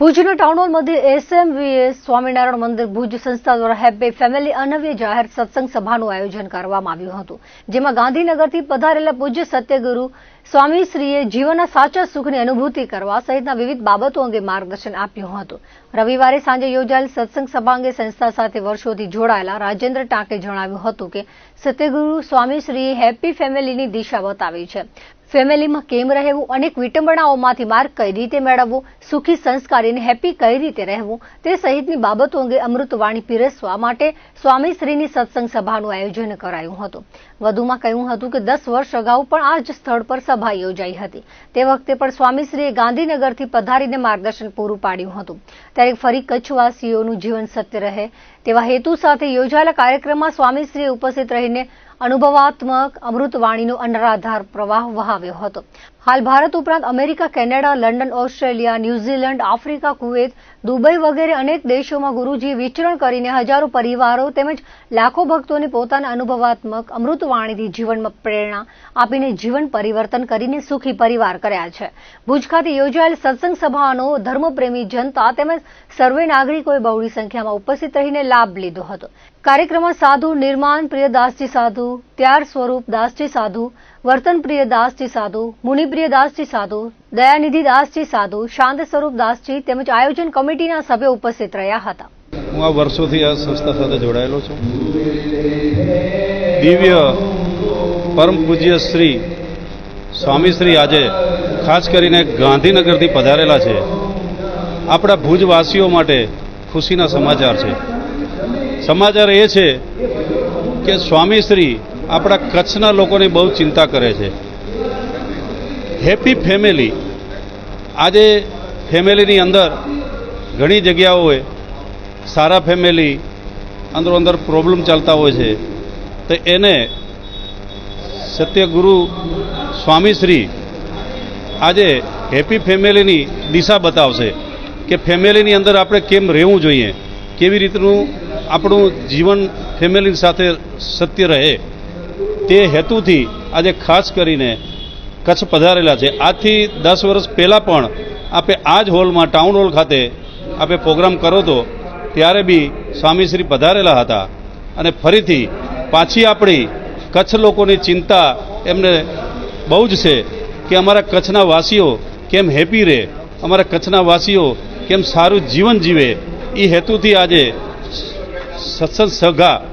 ભુજના town hall મધ્યે એસએમવીએ સ્વામિનારાયણ મંદિર ભુજ સંસ્થા દ્વારા હેપી ફેમિલી અનવ્ય જાહેર સત્સંગ સભાનું આયોજન કરવામાં આવ્યું હતું, જેમાં ગાંધીનગરથી પધારેલા પૂજ્ય સત્યગુરુ સ્વામીશ્રીએ જીવનના સાચા સુખની અનુભૂતિ કરવા સહિતના વિવિધ બાબતો અંગે માર્ગદર્શન આપ્યું હતું. રવિવારે સાંજે યોજાયેલ સત્સંગ સભા અંગે સંસ્થા સાથે વર્ષોથી જોડાયેલા રાજેન્દ્ર ટાંકે જણાવ્યું હતું કે, સત્યગુરુ સ્વામીશ્રીએ હેપી ફેમિલીની દિશા બતાવી છે. ફેમિલીમાં કેમ રહેવું અનેક વિટંબણાઓમાંથી માર્ગ કઈ રીતે મેળવવો, સુખી સંસ્કારીને હેપી કઈ રીતે રહેવું, તે સહિતની બાબતો અંગે અમૃતવાણી પીરસવા માટે સ્વામીશ્રીની સત્સંગ સભાનું આયોજન કરાયું હતું. વધુમાં કહ્યું હતું કે દસ વર્ષ અગાઉ પણ આ જ સ્થળ પર સભા યોજાઈ હતી. તે વખતે પણ સ્વામીશ્રીએ ગાંધીનગરથી પધારીને માર્ગદર્શન પૂરું પાડ્યું હતું. ત્યારે ફરી કચ્છવાસીઓનું જીવન સત્ય રહે, તેવા હેતુ સાથે યોજાયેલા કાર્યક્રમમાં સ્વામીશ્રીએ ઉપસ્થિત રહીને અનુભવાત્મક અમૃતવાણીનો અનરાધાર પ્રવાહ વહાવ્યો હતો. હાલ ભારત ઉપરાંત America, Canada, London, Australia, New Zealand, Africa, Kuwait, Dubai વગેરે અનેક દેશોમાં ગુરુજીએ વિચરણ કરીને હજારો પરિવારો તેમજ લાખો ભક્તોને પોતાના અનુભવાત્મક અમૃતવાણીથી જીવનમાં પ્રેરણા આપીને જીવન પરિવર્તન કરીને સુખી પરિવાર કર્યા છે. ભુજ ખાતે યોજાયેલ સત્સંગ સભાનો ધર્મપ્રેમી જનતા તેમજ સર્વે નાગરિકોએ બહોળી સંખ્યામાં ઉપસ્થિત રહીને લાભ લીધો હતો. કાર્યક્રમમાં સાધુ, નિર્માણ પ્રિય દાસજી સાધુ, ત્યાર સ્વરૂપ દાસજી સાધુ, વર્તન પ્રિય દાસજી સાધુ મુનિપ્રિય દાસજી સાધુ, દયાનિધિ દાસજી સાધુ, શાંત સ્વરૂપ દાસજી તેમજ આયોજન કમિટીના સભ્યો ઉપસ્થિત રહ્યા હતા. હું આ વર્ષોથી આ સંસ્થા સાથે જોડાયેલો છું. દિવ્ય પરમ પૂજ્ય શ્રી સ્વામીશ્રી આજે ખાસ કરીને ગાંધીનગરથી પધારેલા છે. આપણા ભુજવાસીઓ માટે ખુશીના સમાચાર છે. સમાચાર એ છે કે સ્વામીશ્રી આપણા કચ્છના લોકોની બહુ ચિંતા કરે છે. Happy family. આજે ફેમિલીની અંદર ઘણી જગ્યાઓએ સારા ફેમિલી, અંદરો અંદર પ્રોબ્લેમ ચાલતા હોય છે. તો એને સત્યગુરુ સ્વામીશ્રી આજે હેપી ફેમિલીની દિશા બતાવશે કે ફેમિલીની અંદર આપણે કેમ રહેવું જોઈએ, કેવી રીતનું આપણું જીવન ફેમિલી સાથે સત્ય રહે, તે હેતુથી આજે ખાસ કરીને કચ્છ પધારેલા છે. આજથી દસ વર્ષ પહેલાં પણ આપે આ જ હોલમાં ટાઉન હોલ ખાતે આપે પ્રોગ્રામ કરો તો ત્યારે બી સ્વામીશ્રી પધારેલા હતા અને ફરીથી પાછી આપણી કચ્છ લોકોની ચિંતા એમને બહુ જ છે કે અમારા કચ્છના વાસીઓ કેમ હેપી રહે, અમારા કચ્છના વાસીઓ કેમ સારું જીવન જીવે એ હેતુથી આજે સત્સંગ સભા